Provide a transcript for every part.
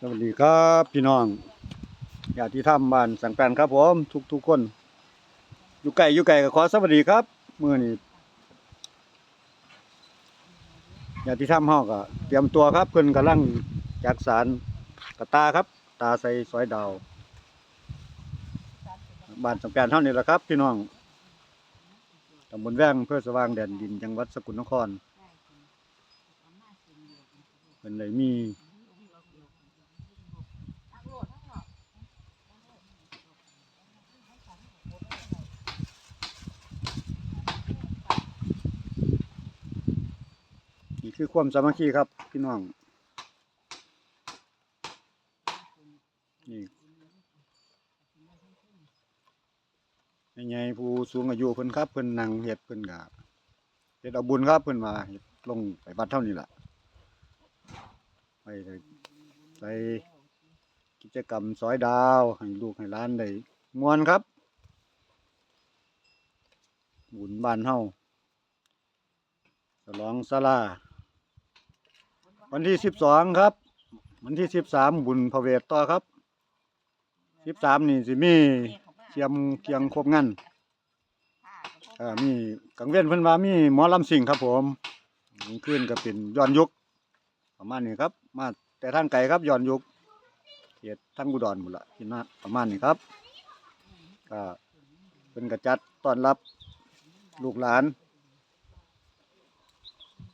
สวัสดีครับพี่น้องญาติธรรมบ้านสังแปนครับผมทุกทุกคน อยู่ไกลอยู่ไกลก็ขอสวัสดีครับมื้อนี้ญาติธรรมเฮาก็เตรียมตัวครับเพิ่อนกำลังจักสารกระตาครับ ตาใส่ซอยดาวบ้านสังแปนเฮานี่แหละครับ พี่น้องตำบลแว้งเพื่อสว่างแดนดินจังหวัดสกลนครเพิ่นเลยมี คือความสามัคคีครับ พี่น้อง นี่ยังไงผู้สูงอายุเพิ่นครับเพิ่นนั่งเฮ็ดเพิ่นก็เฮ็ดเอาบุญครับเพิ่นมาเฮ็ดลงไปวัดเท่านี้ล่ะไปไปกิจกรรมซอยดาวให้ลูกให้ล้านได้มวนครับบุญบ้านเฮาฉลองศาลา วันที่สิบสองครับ วันที่สิบสามบุญพระเวทต่อครับสิบสามนี่สิมีเทียมเคียงครบงานเอ่อมีกังเว้นเพิ่นว่ามีหมอลำสิงครับ ผมขึ้นก็เป็นย้อนยุคประมาณนี้ครับ มาแต่ทางไกลครับย้อนยุคเขตทางอุดรหมดละที่น่าประมาณนี้ครับก็เป็นกระจัดต้อนรับลูกหลาน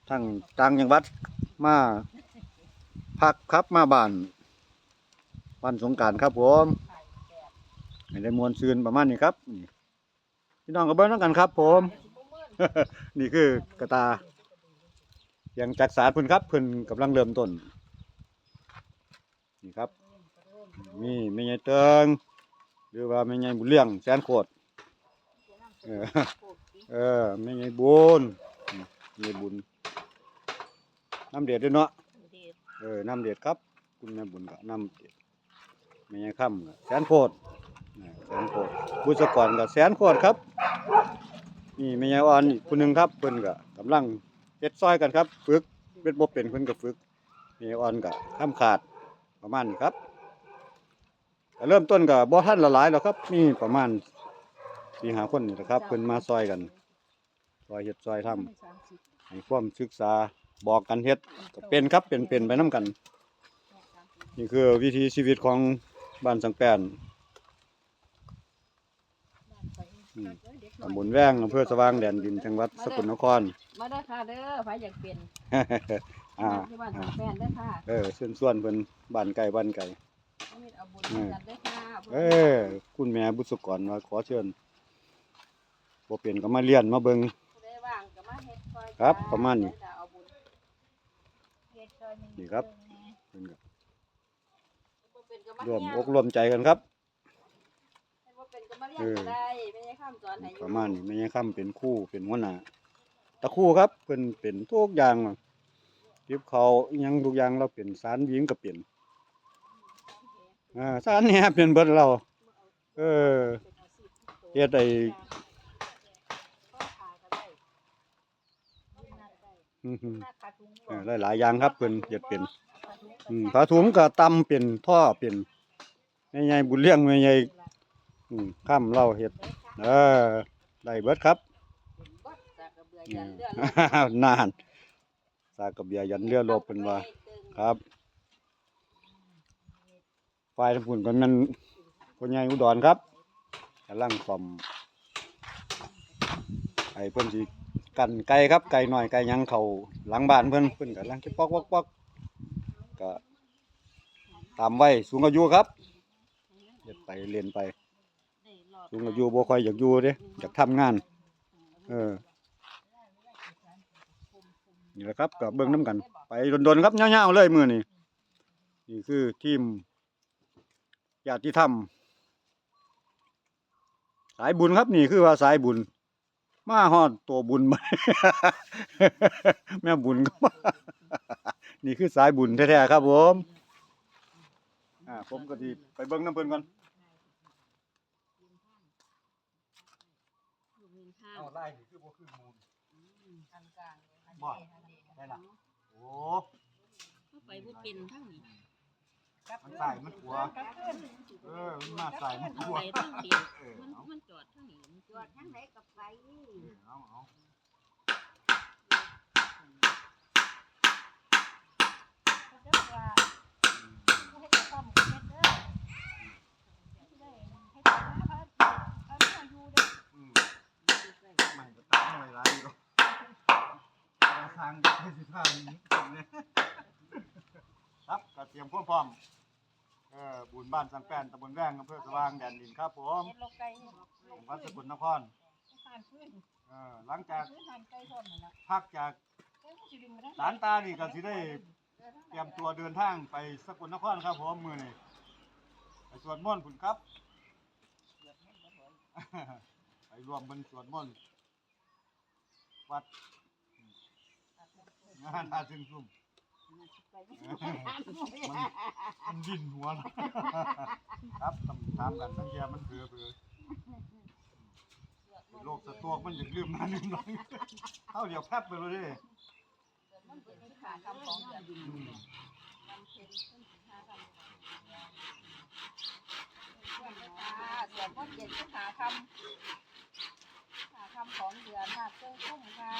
ทั้งต่างจังหวัด มาพักครับมาบ้านวันสงการครับผมให้ได้มวลซืนประมาณนี้ครับนี่พี่น้องก็เบิ้งต้องกันครับ ผม นี่คือกระตายังจักสารพิ่นครับพิ่นกำลังเริ่มต้นนี่ครับมีแม่ใหญ่เติงหรือว่าแม่ใหญ่บุญเลี้ยงแสนโคตรเออเออแม่ใหญ่บุญนี่แม่ใหญ่บุญ น้ำเดือดด้วยเนาะเออน้ำเดือดครับ คุณแม่บุญก็น้ำเดือดแม่ยังค่ำก็แสนโพดอ่าแสนโพดบุษกรก็แสนโพดครับ นี่แม่ยายอ่อนอีกคนหนึ่งครับเพิ่นก็กำลังเฮ็ดซอยกันครับ ฝึกเบ็ดบ่เป็นเพิ่นก็ฝึกแม่ยายอ่อนก็ข้ามขาดประมาณนี้ครับก็เริ่มต้นก็บ่ทันละหลายหรอกครับ มีประมาณสี่ห้าคนนี่แหละครับเพิ่นมาซอยกันซอยเฮ็ดซอยทำให้ความศึกษา บอกกันเฮ็ดก็เป็นครับเป็นเป็นไปน้กัน นี่คือวิถีชีวิตของบ้านสังแปนอืมตำบลแว้งอำเภอสว่างแดนดินจังหวัดสกลนคร มาเด้อค่ะเด้อไผอยากเป็นอ่าที่บ้านสังแฟนเด้อค่ะเออส่วนส่วนเพิ่นบ้านไก่บ้านไก่มีเอาบุญกันเด้อค่ะเออ คุณแม่บุษกรว่าขอเชิญบ่เป็นก็มาเรียนมาเบิ่งผู้ใดว่างก็มาเฮ็ดซอยครับประมาณนี้ เอาบุญเฮ็ดซอยหง นี่ครับเพิ่นก็บ่เป็นก็าร่วมเฮียอกร่วมใจกันครับบ่เป็นก็มาเรียนก็ได้ไม่ใช่ข้ามสอนให้อยู่ประมาณนี้ไม่ใช่ค่ำเป็นครู่เป็นหัวหน้าตะครู่ครับเพิ่นเป็นทุกอย่างเก็บเขาวอิหยังทุกอย่างเราเป็นสารยิงก็เป็นอ่าสารเนี่ยเป็นเบิดเรา เออเฮ็ดไอ้ อื้อหือเออหลายๆอย่างครับเพิ่นเฮ็ดเป็นอืมผ้าถุงก็ตำเป็นท่อเป็นแม่ใหญ่บุญเลี้ยงแม่ใหญ่อืมข้ามเราเฮ็ดเออได้เบิดครับนานสากระเบียยันเรือรบเป็นว่า ครับฝ่ายทั้งปุ่นก็แมันคนใหญ่อุดรครับกำลังซ่อมไอ้เพิ่นสิ กันไก่ครับไก่หน้อยไก่ยังเขาหลังบ้านเพิ่อนเพิ่อนกำลังจะปอกปอกปอกก็ตามไว้สูงอายุครับเฮ็ดไปเรียนไป สูงอายุบ่ค่อยอยากอยู่เด้อยากทำงาน เออนี่แหละครับกับเบิ้งน้ำกัน ไปโดนๆครับเงาๆเลยมือนี่นี่คือทีมญาติธรรมสายบุญครับนี่คือว่าสายบุญ มาฮอดตัวบุญมา แม่บุญก็มา นี่คือสายบุญแท้ๆครับผม อ่า ผมก็ดีไปเบิ้งน้ำเพิ่นก่อนเอาไล่คือบ่คือมูลบ่ได้ล่ะโอ้ไปบ่เป็นทั้งนี้ มันใส่มันขัว เออมันมาใส่มันขัวไปทั้งเดียวเออมันเอามันจอดทั้งนี้มันจอดทั้งไหนกับไปเออเอาเอาเด้อว่าให้กับซ่อมเฮ็ดเด้อได้ให้กับเขาเอาเนื้ออยู่เด้ออืมไม่ก็ตามหน่อยหลายอยู่เอาทางไปสิทางนี้เนี่ยครับก็เตรียมพร้อมพร้อม เออบุญบ้านสังแป้นตำบลแวงอำเภอสว่างแดนดินครับผมเฮ็ดโลกไก่เฮ็ดจังหวัดสกลนครทานพื้นเออหลังจากพื้นทานไก่ทอดนั่นล่ะพักจากเอ้ยมันสิดึงมารตานี่ก็สิได้เตรียมตัวเดินทางไปสกลนครครับผมมือนี้ไปสวดมนต์พุ่นครับ ไปรวมเป็นสวดมนต์วัดงานอาซึงซุ่ม ม่ทันมันดินหัวนะครับคำถามกันทั้งเดียมันเผือเผือโรคสะโตวกมันจะลืมหนาลืมหลังเข้าเดียวแพบไปเลยเดิมันเป็นขาคำของเดือนอืมมันเป็นขึ้นสิบห้าคำเพื่อนนะคะเดี๋ยวก็เจ็ดสิบห้าคำห้าคำของเดือนห้าเครื่องคุ้มค่ะ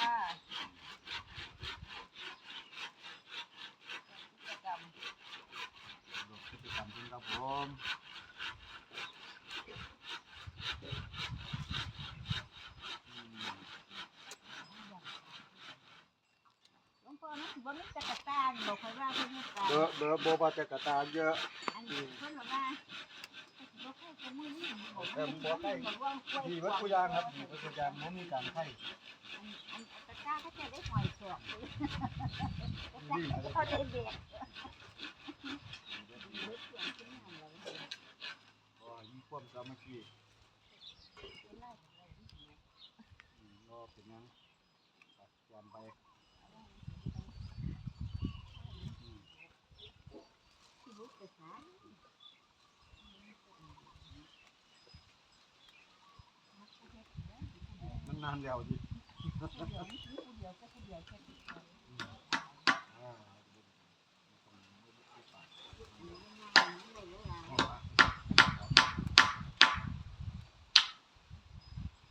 กิจกรรมโรคพฤติกรรมเป็นครับผมหลวงพ่อมันถือว่ามันจะกระตางบอกใครว่าเพิ่นไม่ตายเบอร์เบอร์โบปาจะกระตาเยอะ อันนี้เพิ่นบอกว่า เอิ่มบอกให้บอกว่าดีวัดกุยางครับดีวัดกุยางมันมีการไข่อันตะกร้าเขาจะได้หอยเสือกเลยนี่เขาได้เด็กก็ยิ่งความสามัคคีอืมรอเป็นยังตัดแกมไปอืมมั นนานแล้วดิอ่า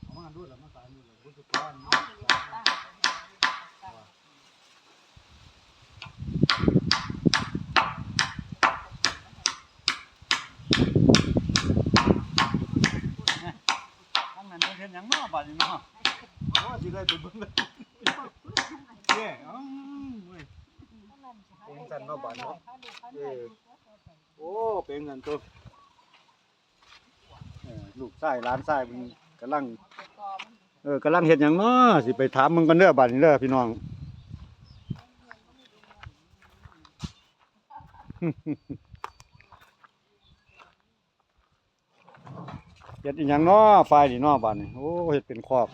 เอามาดูแล้วมาสายดูแล้วรู้สึกว่าเนาะทั้งนั้นเพิ่นเฮ็ดหยังเนาะบัดนี้เนาะโอ้สิ ได้ไปเบิ่งเลยเย้อ้าวเว้ยเป็นสันเนาะบ้านเนาะเออโอ้เป็นเงินตัวเออลูกชายหลานชายมันกำลัง เออกำลังเฮ็ดหยังเนาะสิไปถามมึงกันเด้อบัดนี้เด้อพี่น้องเฮ็ดอีหยังเนาะฝ่ายนี่เนาะบัดนี้โอ้เฮ็ดเป็นคอก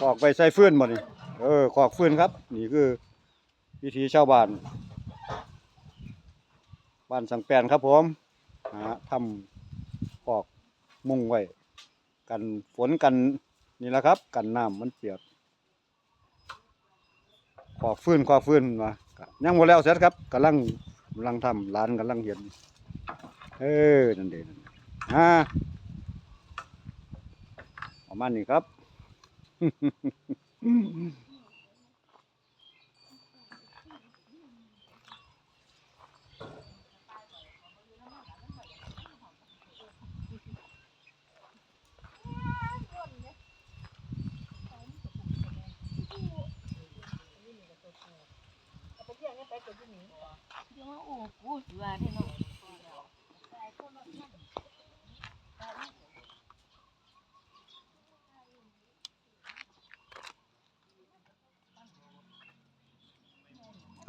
คอกไว้ใส่ฟืนบ่นี่เออคอกฟืนครับ นี่คือวิถีชาวบ้าน บ้านสังแปนครับผมหาทำคอกมุงไว้กันฝนกันนี่แหละครับ กันน้ำมันเปียกขอกฟื้นขอกฟื้นมายังหมดแล้วเสร็จครับกำลังกำลังทำร้านกำลังเห็นเออนั่นเองนั่นเด้อ่าประมาณนี้ครับ mm-hmm.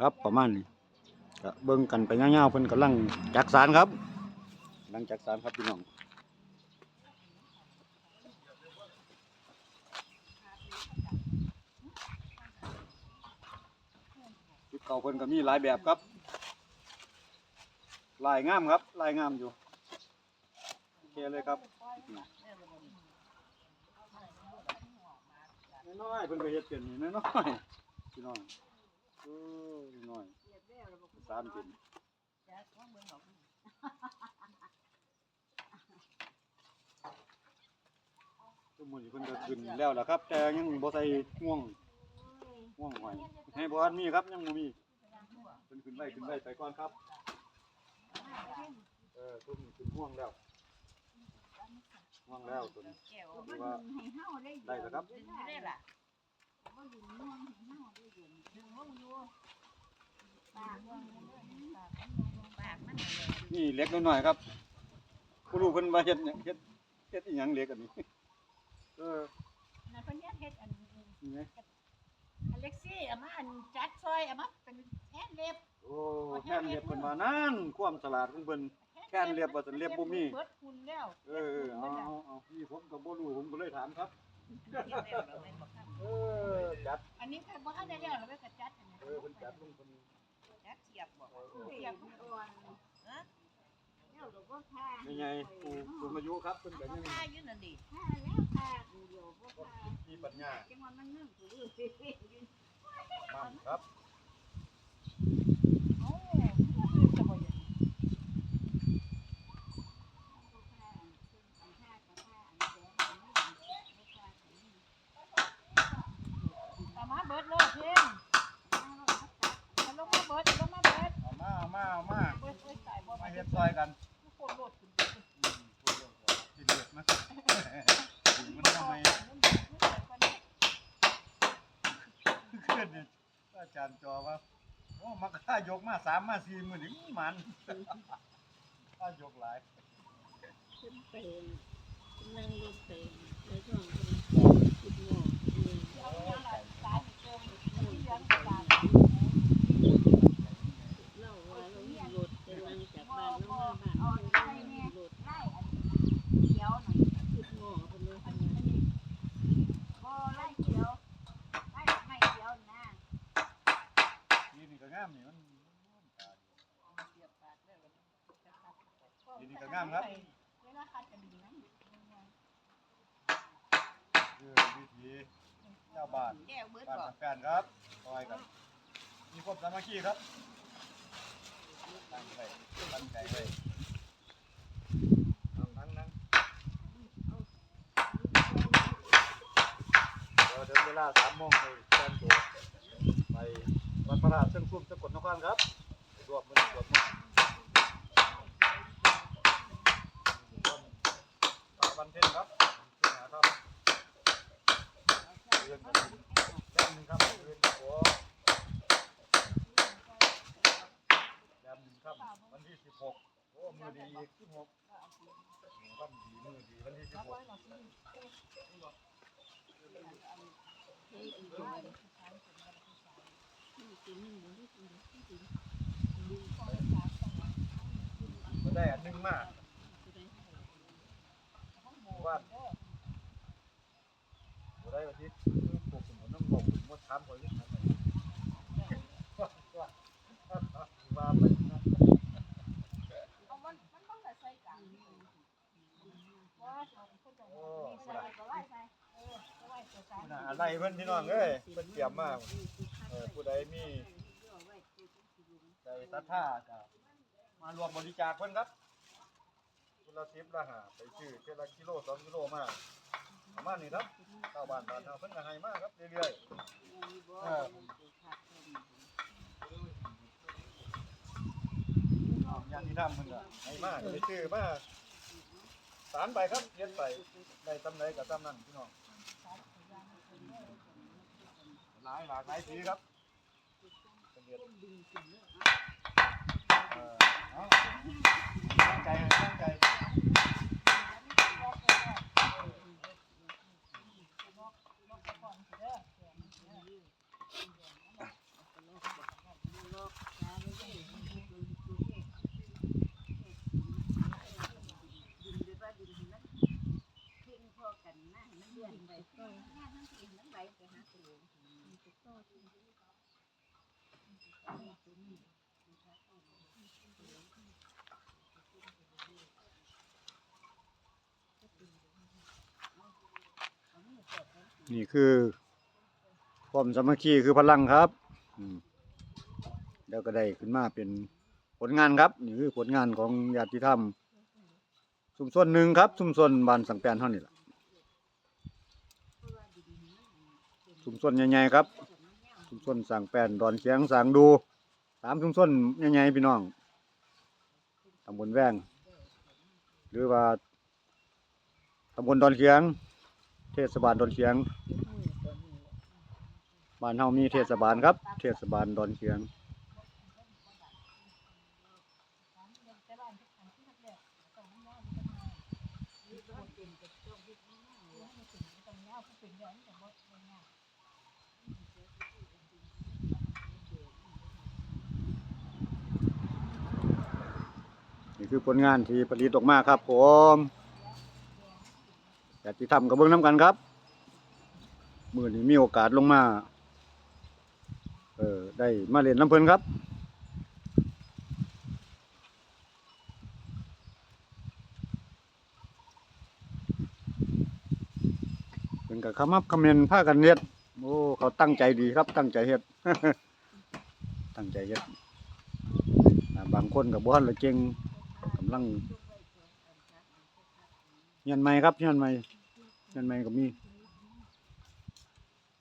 ครับประมาณนี้ก็เบิ่งกันไปเงาๆเพิ่นกำลังจักสารครับกำลังจักสารครับพี่น้องชุดเก่าเพิ่นก็มีหลายแบบครับลายงามครับลายงามอยู่โอเคเลยครับน้อยเพิ่นก็เฮ็ดเป็นนี่น้อยพี่น้อง โอ้ยน้อยสามเป็นจักว่าเบิ่งออกทุกมื้อนี้เพิ่นก็ขึ้นแล้วล่ะครับ แต่ยังบ่ใส่ห่วงห่วงหอยให้บ่ทันมีครับยังบ่มีเพิ่นขึ้นไว้ขึ้นไว้ไปก่อนครับเออตุ้มนขึ้นห่วงแล้วห่วงแล้วตัวนี้แก้วถือว่าให้เฮาได้ได้แล้วครับ ดึงไม่ได้ล่ะบ่อยู่ม่วงให้เฮาได้อยู่ดึงลงอยู่ปากม่วงเด้อปากปากมันเลยนี่เล็กน้อยๆครับผู้รู้เพิ่นว่าเฮ็ดหยังเฮ็ดเฮ็ดอีหยังเล็กอันนี้ เออนะเพิ่นเฮ็ดเฮ็ดอันนี่ไงอเล็กซี่เอามาอันจัดซอยเอามาเป็นแอนเล็บโอ้แค่นเรียบเพิ่นว่านั่นความฉลาดของเพิ่น แค่นเล็บว่าซั่นเล็บบ่มี เบิดคุณแล้วเออเออเอาเอาเอาพี่ผมก็บ่รู้ผมก็เลยถามครับ เฮ็ดแล้วเราไม่บักคับเออจัดอันนี้ก็บ่ทันได้แล้วเราก็จัดอันนี้เออเพิ่นจัดลงเพิ่นจักเทียบบ่เสียบอ่อนฮะแล้วก็บ่ทานี่ไงผู้สูงอายุครับเพิ่นก็เอายังผ้าอยู่นั่นดิทาแล้วทาเดียวบ่ทามีปัญญาจังว่ามันนึ่งคือมั่นครับโอ้คือจะบ่อย่างเอามาเบิดโลดเพิ่นเอาลงมาเบิดเอาลงมาเบิด เอามาเอามาเอามา เบิดเอ้ยตายบ่ มา มา เฮ็ เฮ็ ด ด ซอยกัน โคตรโลดขึ้น อืมพูดเรื่องของกินเลือดนะถึงมันทำไมขึ้นนี่อาจารย์จอว่าโอ้มักค่า ยกมาสามมาสี่หมื่นนี่มันค่ายกหลายขึ้นเป็นนั่งรถเป็นในช่วงคิดงอเอาอย่างละสายเกินที่เลี้ยงตา เล่าว่าเรามีรถจะนั่งจากบ้านน้องมาบ้านเรามีรถ ไล่อันเขียวหน่อย คิดงอเพิ่นเลย อั ทำ น งาน นี้บ่ไล่เขียวไล่ไม่เขียวนะ นี่นี่ก็งามนี่มัน เสียบปากได้แล้ว นี่นี่ก็งามครับ เวลาคัดกันดีนะ คือวิธีเจ้าบ้านแก้วเบิดบ้านบ่แฟนครับซอยกันมีความสามัคคีครับตั้งใจตั้งใจไว้นั่งนั่งนั่งเดี๋ยวถึงเวลาสามโมงให้แฟนตัวไปวัดพระธาตุเชิงชุ่มสกลนครครับรวมมันรวมมันวันเพ็ญครับ วันที่สิบหกโอ้ มือดีอีกสิบหกวันดี มือดี วันที่สิบหกก็ได้อันหนึงมากว่า ได้วันที่ปลูกสมุนน้ำบอกผมว่าถามคนนี้ว่าว่าไปนะเอามันมันต้องใส่กลงว่าเอาคนจะมีใส่ก็ไล่ใส่เออไล่ตัวกลางน่ะอะไรเพิ่นพี่น้องเอ้ยเพิ่นเตรียมมาเออผู้ใดมีใจศรัทธาก็มารวมบริจาคเพิ่นครับคนละ10ละ5ไปซื้อเทื่อละกิโล2กิโลมาก ประมาณนี้ครับชาวบ้านบ้านเฮาเพิ่นก็ให้มากครับเรื่อยๆเอออยางที่ทำมันก็ให้มากไปซื้อมาสารไปครับเย็ดไปได้ตำไหนกับตำนั้นพี่น้องหลายหลากหลายสีครับเป็นเดือนตั้งใจตั้งใจ นี่คือความสามัคคีคือพลังครับแล้วก็ได้ขึ้นมาเป็นผลงานครับ นี่คือผลงานของญาติธรรมชุมชนหนึ่งครับ ชุมชนบ้านสังแปนเท่านี้แหละชุมชนใหญ่ๆครับ ชุมชนสังแปนดอนเชียงสังดูสามชุมชนใหญ่ๆพี่น้องตำบลแวงหรือว่าตำบลดอนเชียง เทศบาลดอนเชียงบ้านเฮามีเทศบาลครับ เทศบาลดอนเชียงแต่บ้านทุกอันที่แรกๆต้องยาวๆมันจะมาเป็นกับต้องเฮ็ดง่ายๆให้มันเป็นต้องยาวผู้เป็นย้อนแต่บ่บ่ยากนี่คือผลงานที่ผลิตออกมาครับผม อยากที่ทำกับเบิ้งน้ำกันครับมือนี้มีโอกาสลงมา เออได้มาเล่นน้ำเพลินครับ เป็นกับคำมับคอมเมนต์พากันเฮ็ดโอ้เขาตั้งใจดีครับ ตั้งใจเฮ็ด ตั้งใจเฮ็ดบางคนกับบ้านละเก่งกำลัง เงินใหม่ครับเงินใหม่เงินใหม่ก็มี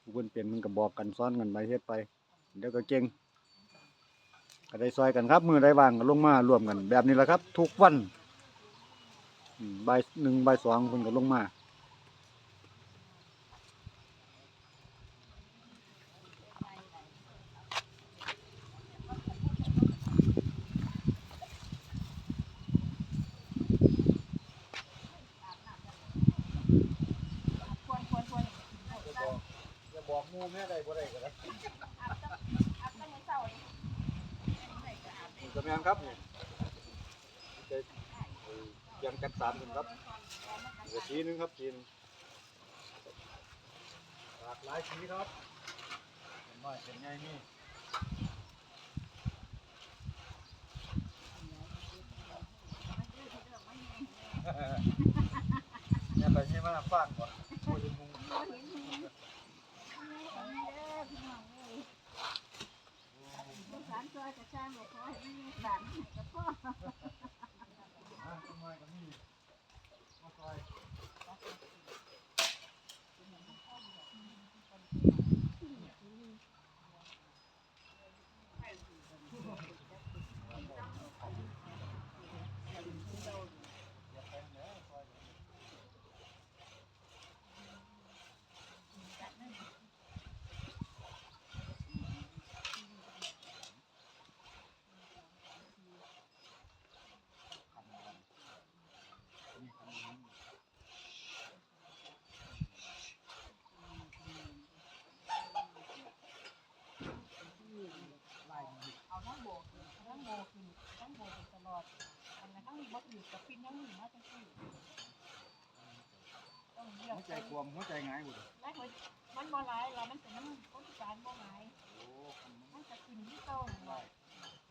ผู้เพิ่นเป็นมันก็บอกกันซ้อนกันไปเฮ็ดไป เดี๋ยวก็เก่งก็ได้ซอยกันครับมือได้วางก็ลงมารวมกัน แบบนี้แหละครับ ทุกวันใบ่ายหนึ่งบ่ายสองคนก็ลงมา ควรควรควร อย่าบอกงูแม่ได้บ่ได้ก็ได้อาบต้องอาบต้องมื้อเช้านี่นี่ก็แม่นครับนี่จะยังกันสามคนครับนี่ก็สีหนึงครับสีหนึงหลากหลายสีครับเป็นน้อยเป็นใหญ่นี่เนี่ยไปเนี่ยมาฟังก่อนโอ้ยมุง บ่เห็นเห็นอันนี้เด้อพี่น้องเอ้ยลูกหลานซอยกระช่างบ่ขอให้มีหลานให้กับพ่อ อะทำไมก็มีมาซอย เอาทั้งโบกเอาทั้งโบขึ้นทั้งโบขึ้นตลอ ดอันนั้นทั้งบ่อยู่กับปินยังมีมาจังซี่ต้องเลือกหัวใจควมหัวใจหงายหมดเลยได้หัวมันบ่หลายแล้วมันเป็นน้ำคนพิการบ่หลายโอ้มันจะขึ้นที่เต้าหน่อย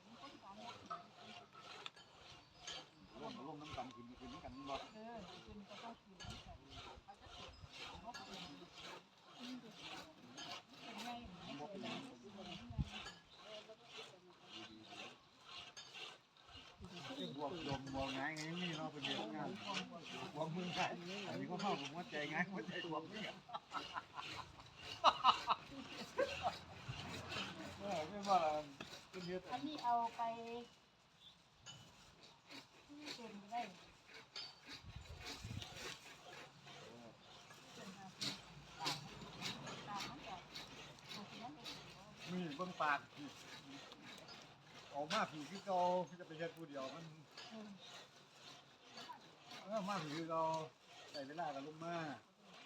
เป็นคนพิการบ่ร่มร่มน้ำตำกินกินกันบ่เออขึ้นก็ต้องขึ้นเหมือนกันเขาจะขึ้นเขาขึ้นอืมเป็นไงเป็นไงเป็นไง บ วกลมบวกหงายไงนี่เนาะเป็นเรื่องงานบวกมือหงายอันนี้ก็เข้าหัวใจหงายหัวใจบวกนี่เออไม่ว่าเป็นเยอะอันนี้เอาไปเต็มได้มีเบิ่งปากออกมาผีคือเก่าจะไปเฮ็ดผู้เดียวมัน เออมาผีคือเก่าใส่เวลากันลงมา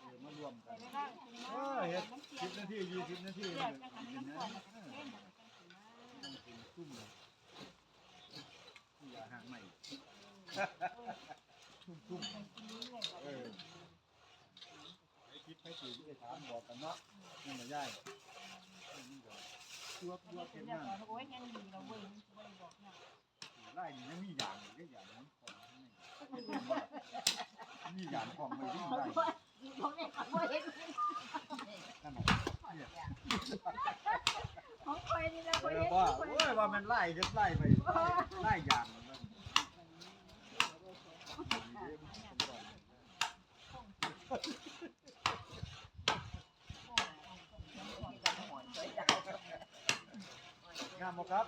เออมารวมกันเออเฮ็ดสิบนาทียี่สิบนาทีเสีเลยยจะทำให้กินน้ำนะก่อนเออเส้นมันจะถึงกินซุ่มเลยอย่าห่างใหม่ซุ่มซุ่มเอออไอ้คิดไอ้ตื่นไอ้ถามบอกกันเนาะนี่มาย่ายนี่ก็ตัวตัวเก็เป็นบอย่างงโอ้ยยังดีเราเว้ยไม่ได้บอกเนี่ย ไล่นี่ยังมีอย่างอีกอย่างนึงมีอย่างของไม่ได้ไล่เขาเนี่ยเขาเห็นนั่นน่ะของคอยนี่นะคเออยเห็นว่าโอ้ยว่ามันไล่เฮ็ไล่ไปไล่อย่างมันงามบ่ครับ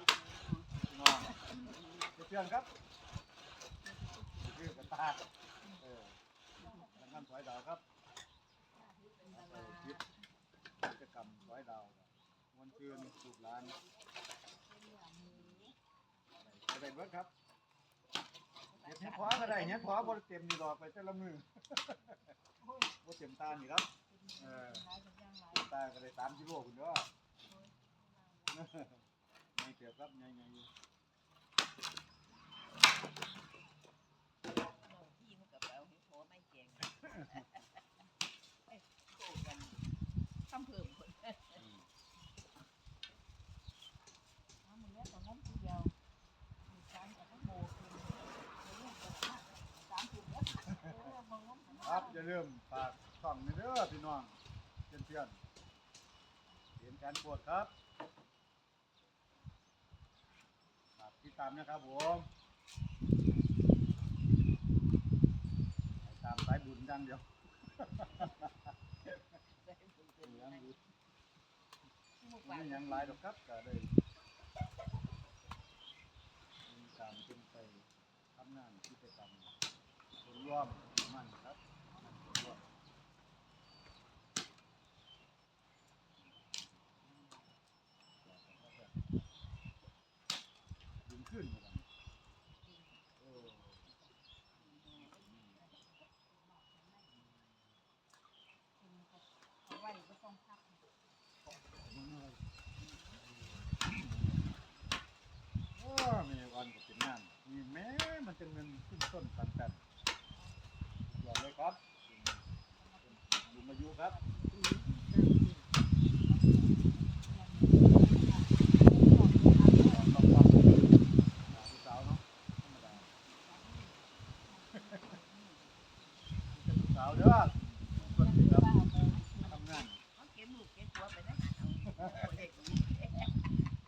งามเพื่อนครับคือกระตาเออแล้วงั้นถอยดาวครับเออคิดกิจกรรมถอยดาววันคืนสูบร้านจะได้เบิร์ดครับเฮ็ดเฮ็ดขวาก็ได้เฮ็ดขวาบ่ได้เต็มนี่ดอกไปแต่ละมือบ่เต็มตานี่ครับเออเต็มตาก็ได้3กิโลพุ่นเด้อไม่เกี่ยวครับไงไงอยู่พี่มันกับเราให้พอไม่เก่งโคกันทำเพิ่มคนน้ำมันเลี้ย ครับอย่าลืมฝากช่องนี้เด้อพี่น้องเพื่อนเพื่อนๆเห็นการปวดครับฝากติดตามนะครับผม ตามสายบุญดังเดียวไม่ยังหลายดอกครับก็ได้ตามขึ้นไปทำงานที่ไปทำส่วนร่วมมันครับส่วนร่วมดึงขึ้นมากันโอ้ เอาไว้ก็ต้องพัก โอ้มีวันก็เป็นงานมีแมันจะเงินขึ้นต้นตันกันยอดเลยครับดูมายุครับต้องต้องผู้สาวเนาะธรรมดาผู้สาวเด้อคนที่ครับทำงาน เขาเก็บลูกเก็บตัวไปได้เอาเด็ก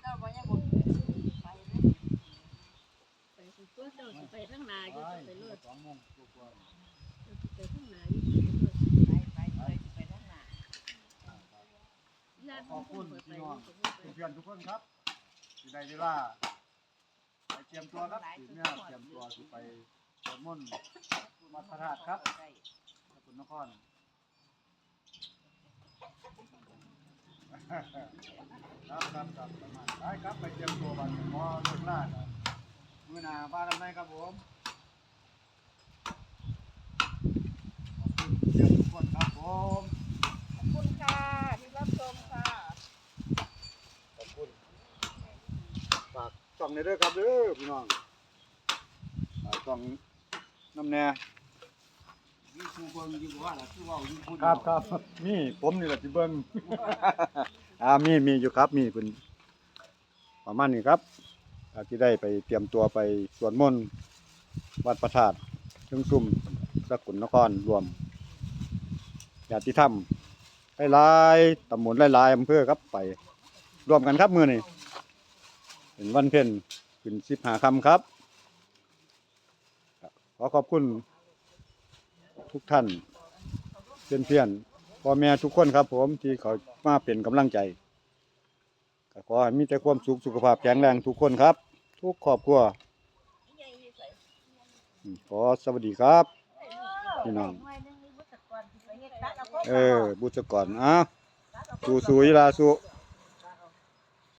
ก็ว่ายังบ่ไปเลย ไปตัวเจ้าสิไปทั้งนาอยู่ ไป ไปเลิศ สองโมงกว่า ไปทั้งนาอยู่ไปไปเลยไปทั้งนาญาติ ขอบคุณ ไป พี่น้อง ไป เพื่อนทุกคนครับที่ได้เวลาไปเตรียมตัวครับทีนี้เตรียมตัวสิไปสวดมนต์วัดพระธาตุครับสกลนครครับครับครับประมาณได้ครับไปเตรียมตัววันพอเลิกลาครับมือหน้าบ้านทำไมครับผมขอบคุณเพื่อนทุกคนครับผมขอบคุณค่ะที่รับชมค่ะ ขอบคุณฝาก ช่องในเด้อครับเด้อพี่น้องฝากช่องน้ำแน่มีครูเบิ่งอยู่บ่ว่าล่ะคือเว้าอยู่พูดครับครับมีผมนี่แหละที่เบิ้งอ่ามีมีอยู่ครับมีเป็นประมาณนี้ครับอาที่ได้ไปเตรียมตัวไปสวดมนต์วัดพระธาตุเชิงซุ่มสกลนครรวมญาติธรรมหลายๆตำบลหลายๆอำเภอครับไปรวมกันครับมื้อนี้ เป็นวันเพ็ญขึ้น15ค่ำครับ ขอขอบคุณทุกท่านเพื่อนๆพ่อแม่ทุกคนครับ ผมที่เขามาเป็นกำลังใจขอให้มีแต่ความสุขสุขภาพแข็งแรงทุกคนครับ ทุกครอบครัวขอสวัสดีครับพี่น้องเออบุตรก่อนอะสู้สู้ยีลาสู้เ